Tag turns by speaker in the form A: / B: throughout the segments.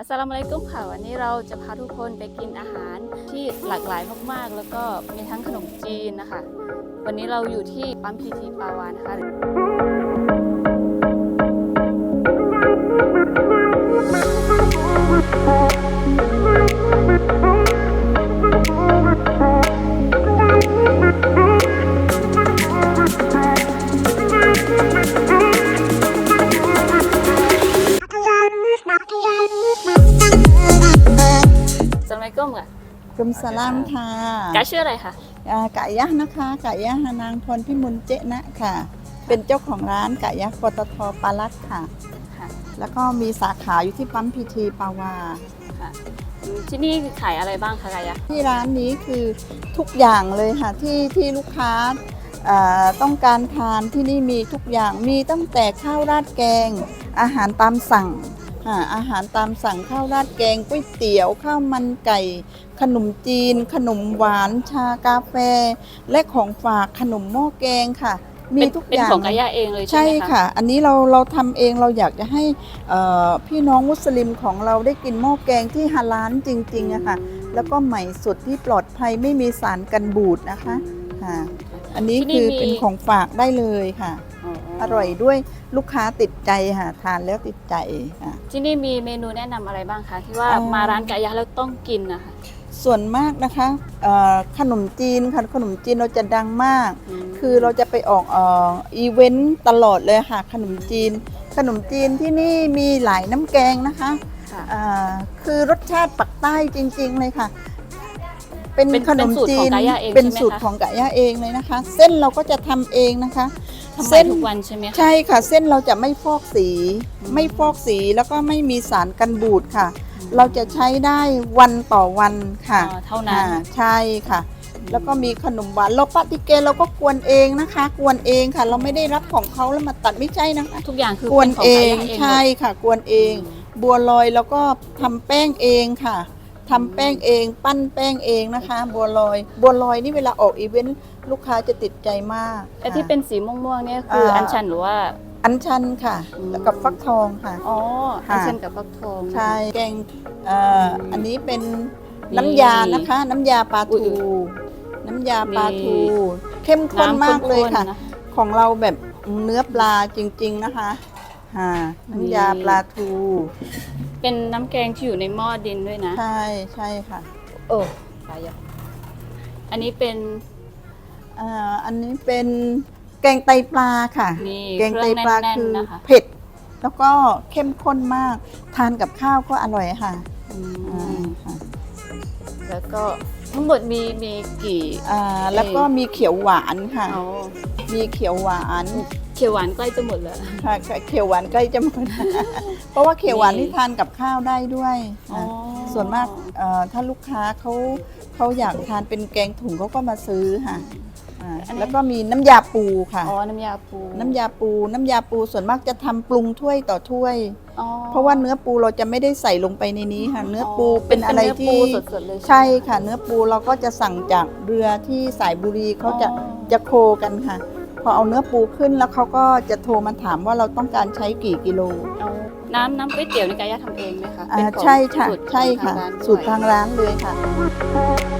A: อัสสลามุอะลัยกุมค่ะวันนี้เราจะพาทุกคนไปกินอาหารที่หลากหลายมากๆ แล้วก็มีทั้งขนมจีนนะคะ วันนี้เราอยู่ที่ปั๊มพีทีปาวานะคะ
B: กุมสลามค่ะ
A: กาชื่ออะไรคะ
B: อ่ากะยะนะคะกะยะฮานางพรพิมลเจนะค่ะ เป็นเจ้าของร้านกะยะปตทปาลัดค่ะ
A: ค่ะ
B: แล้วก็มีสาขาอยู่ที่ปั๊มพีทีปาวา
A: ค่ะอืมที่นี่ขายอะไรบ้างคะกายะ
B: ที่ร้านนี้คือทุกอย่างเลยค่ะที่ที่ลูกค้าอ่าต้องการทานที่นี่มีทุกอย่างมีตั้งแต่ข้าวราดแกง อาหารตามสั่ง อ่าอาหารตามสั่งข้าวราดแกงก๋วยเตี๋ยวข้าวมันไก่ ขนมจีน ขนมหวาน ชากาแฟ และของฝากขนมหม้อแกงค่ะ มี
A: เป็น
B: ทุก
A: เป็น
B: อย่าง
A: ของกายะเองเลยใช่
B: ใช่
A: ไหมคะ
B: ค่ะ อันนี้เราเราทำเองเราอยากจะให้เอ่อพี่น้องมุสลิมของเราได้กินหม้อแกงที่ฮาลาลจริงๆอะค่ะแล้วก็ใหม่สุดที่ปลอดภัยไม่มีสารกันบูดนะคะค่ะอันนี้คือเป็นของฝากได้เลยค่ะ อร่อยด้วยลูกค้าติดใจค่ะทานแล้วติดใจค่ะ
A: ที่นี่มีเมนูแนะนำอะไรบ้างคะที่ว่า
B: อ่าม
A: มาร้านกายะแล้วต้องกินนะคะ
B: ส่วนมากนะคะเอ่อขนมจีนค่ะขนมจีนเราจะดังมาก
A: ม
B: คือเราจะไปออกเอ่ออีเวนต์ตลอดเลยค่ะ ขนมจีน ขนมจีนที่นี่มีหลายน้ำแกงนะคะ
A: ค่ะ
B: อ่าคือรสชาติปักใต้จริง ๆ เลยค่ะ เป็น
A: เป็น
B: ขนม
A: เป็นสูตร
B: จี
A: ของ
B: น
A: กะย่าเอง
B: เป็น
A: ใช่ไหม
B: สูตร
A: คะ
B: ของกะย่าเองเลยนะคะ เส้นเราก็จะทำเองนะคะ
A: ทำไม
B: เส้น
A: ทุกวันใช่ไหมคะ
B: ใช่ค่ะ เส้นเราจะไม่ฟอกสี
A: อืม
B: ไม่ฟอกสีแล้วก็ไม่มีสารกันบูดค่ะ เราจะใช้ได้วันต่อวันค่ะ
A: อ๋อเท่านั้น
B: อ่าใช่ค่ะ แล้วก็มีขนมหวานเราปฏิเกณฑ์เราก็กวนเองนะคะ กวนเองค่ะ เราไม่ได้รับของเขาแล้วมาตัดไม่ใช่นะคะ
A: ทุกอย่างคือก
B: วน
A: ป็ข
B: เอ
A: กายะ
B: ง
A: หมด
B: ใช่ค่ะ กวนเองบัวลอยแล้วก็ทำแป้งเองค่ะ ทำแป้งเอง ปั้นแป้งเองนะคะ บัวลอย บัวลอยนี่เวลาออกอีเวนต์ลูกค้าจะติดใจมาก
A: ไอ้ที่
B: ค่ะ
A: เป็นสีม่วงๆเนี่ยคืออาอัญชันหรือว่า
B: อันชันค่ะ
A: อืม
B: แล้วกับฟักทองค่ะ
A: อ๋อ
B: ค่ะ
A: อัญชันกับฟักทองนะคะ
B: ใช่แกงเอ่ออันนี้เป็นน้ำยานะคะ น้ำยาปลา
A: อุ๊
B: ทู
A: ย
B: น้ำยาปลาทู
A: นี่
B: เข้มข้นมากเลยค่ะ
A: น้ำข้นๆน
B: ของเราแบบเนื้อปลาจริง ๆนะคะอ่าน้ำยาปลาทู
A: เป็นน้ำแกงที่อยู่ในหม้อดินด้วยนะ
B: ใช่ใช่ค่ะ
A: โอ้ไปอะอันนี้เป็น
B: อ่าอันนี้เป็นแกงไตปลาค่ะ
A: นี่
B: แกงไตปลา
A: เครื่องแน่นๆ
B: คือ
A: นะคะ
B: เผ็ด แล้วก็เข้มข้นมาก ทานกับข้าวก็อร่อยค่ะ
A: อื
B: อ่ามค่ะ
A: แล้วก็ทั้งหมดมีมีกี่
B: อ่าแล้วก็มีเขียวหวานค่ะ
A: อ๋อ
B: มีเขียวหวาน
A: เขียวหวานใกล้จะหมดแล้ว
B: ค่ะเขียวหวานใกล้จะหมด เพราะว่าเขียวหวาน
A: นี่
B: นี่ทานกับข้าวได้ด้วยค่ะส่วนมากเอ่อถ้าลูกค้าเขาเขาอยากทานเป็นแกงถุงเขาก็มาซื้อค่ะอ่าแล้วก็มีน้ำยาปูค่ะ
A: อ๋อ น้ำยาปู
B: น้ำยาปู น้ำยาปูส่วนมากจะทำปรุงถ้วยต่อถ้วย
A: อ๋อ
B: เพราะว่าเนื้อปูเราจะไม่ได้ใส่ลงไปในนี้ค่ะ เนื้อปูเป็นอะไร
A: เนื้
B: ที่
A: ปูสดๆเลย
B: ใช่ค่ะ เนื้อปูเราก็จะสั่งจากเรือที่สายบุรีเขาจะ
A: อ๋อ
B: จะโคกันค่ะ พอเอาเนื้อปูขึ้นแล้วเขาก็จะโทรมาถามว่าเราต้องการใช้กี่กิโล
A: เอาน้ำน้ำก๋วยเตี๋ยวในกายะทำเองไหมคะ
B: อ่า
A: เป็นของ
B: ใช่ค่ะ
A: สูตร
B: ใช่ค่ะ
A: ของทางร้านด้วย
B: สูตรทางร้านเลยค่ะ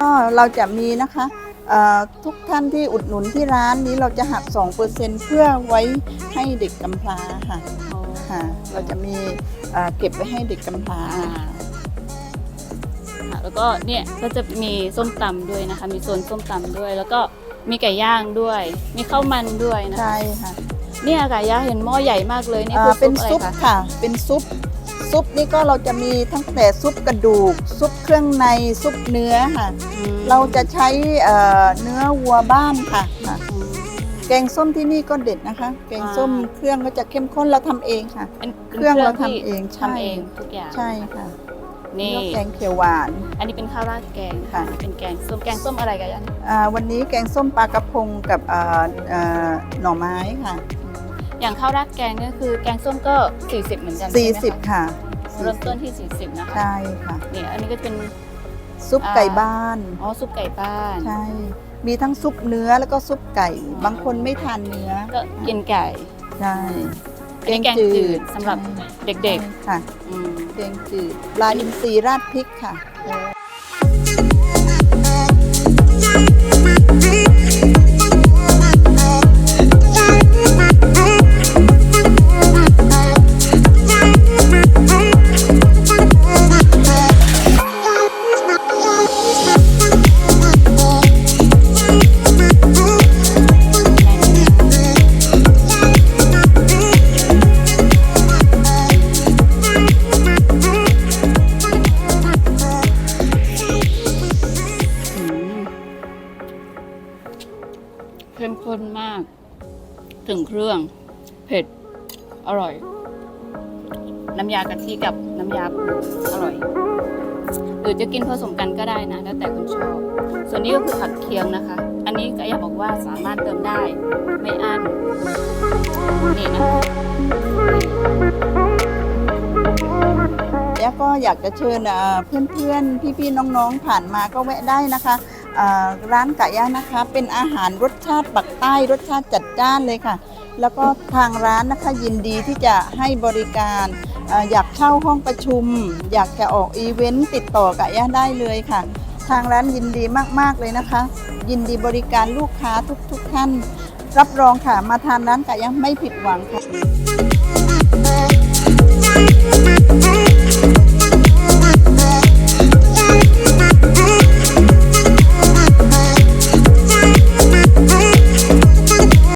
B: ก็เราจะมีนะคะเอ่อทุกท่านที่อุดหนุนที่ร้านนี้เราจะหัก 2%เพื่อไว้ให้เด็กกำพร้าค่ะ
A: อ๋อ
B: ค่ะ เราจะมีเอ่อเก็บไว้ให้เด็กกำพร้า
A: อ่าค่ะแล้วก็เนี่ยก็จะมีส้มตำด้วยนะคะ มีโซนส้มตำด้วย แล้วก็มีไก่ย่างด้วย มีข้าวมันด้วยนะคะ
B: ใช่ค่ะ
A: เนี่ยไก่ย่างเห็นหม้อใหญ่มากเลยนี่
B: เอ่
A: คืออ
B: เป็น
A: ซุป
B: ซุ
A: อะไรคะ
B: ปค่ะ เป็นซุปซุปนี่ก็เราจะมีทั้งแต่ซุปกระดูก ซุปเครื่องในซุปเนื้อค่ะ
A: อืม
B: เราจะใช้เอ่อเนื้อวัวบ้านค่ะค่ะ
A: อืม
B: แกงส้มที่นี่ก็เด็ดนะคะ แกงส้ม
A: อ่า
B: เครื่องก็จะเข้มข้นเราทำเองค่ะ
A: เป็น
B: เครื่องเรา
A: ที่
B: ทำเองใช่
A: ทำเองทุกอย่าง
B: ใช่ค่ะ
A: นี่
B: แล้วแกงเขียวหวาน
A: อันนี้เป็นข้าวราดแกง
B: ค่ะ
A: อันนี้เป็นแกงส้ม แกงส้มอะไรกันยัน
B: อ่าวันนี้แกงส้มปลากระพงกับเอ่อเอ่อหน่อไม้ค่ะ
A: อย่างข้าวราดแกงก็คือแกงส้มก็ 40 เหมือนกันใช่ไหมคะ
B: 40 ค่ะ
A: เริ่มต้นที่ 40 นะคะ
B: ใช่ค่ะ
A: เนี่ยอันนี้ก็เป็น
B: ซุป
A: อ่า
B: ไก่บ้าน
A: อ๋อ ซุปไก่บ้าน
B: ใช่ มีทั้งซุปเนื้อแล้วก็ซุปไก่ บางคนไม่ทานเนื้อ
A: ก็กินไก่
B: ใช่
A: อันนี้แกงจืดสำหรับ
B: ใช่
A: เด็ก
B: ค่ะ
A: ๆอืม
B: แกงจืดปลาอินทรีราดพริกค่ะ
A: เข้มข้นมาก ถึงเครื่อง เผ็ด อร่อย น้ำยากะทิกับน้ำยาปูอร่อย หรือจะกินผสมกันก็ได้นะ แล้วแต่คุณชอบ ส่วนนี้ก็คือผักเคียงนะคะ อันนี้ก็อยากบอกว่าสามารถเติมได้ ไม่อั้น นี่นะ
B: แล้วก็อยากจะเชิญเอ่อเพื่อนๆ พี่ๆ น้องๆ ผ่านมาก็แวะได้นะคะ ร้านไก่ย่างนะคะ เป็นอาหารรสชาติปักใต้รสชาติจัดจ้านเลยค่ะ แล้วก็ทางร้านนะคะยินดีที่จะให้บริการออยากเช่าห้องประชุม อยากจะออกอีเวนต์ติดต่อไก่ย่างได้เลยค่ะ ทางร้านยินดีมากๆเลยนะคะ ยินดีบริการลูกค้าทุกๆท่าน รับรองค่ะมาทานร้านไก่ย่างไม่ผิดหวังค่ะ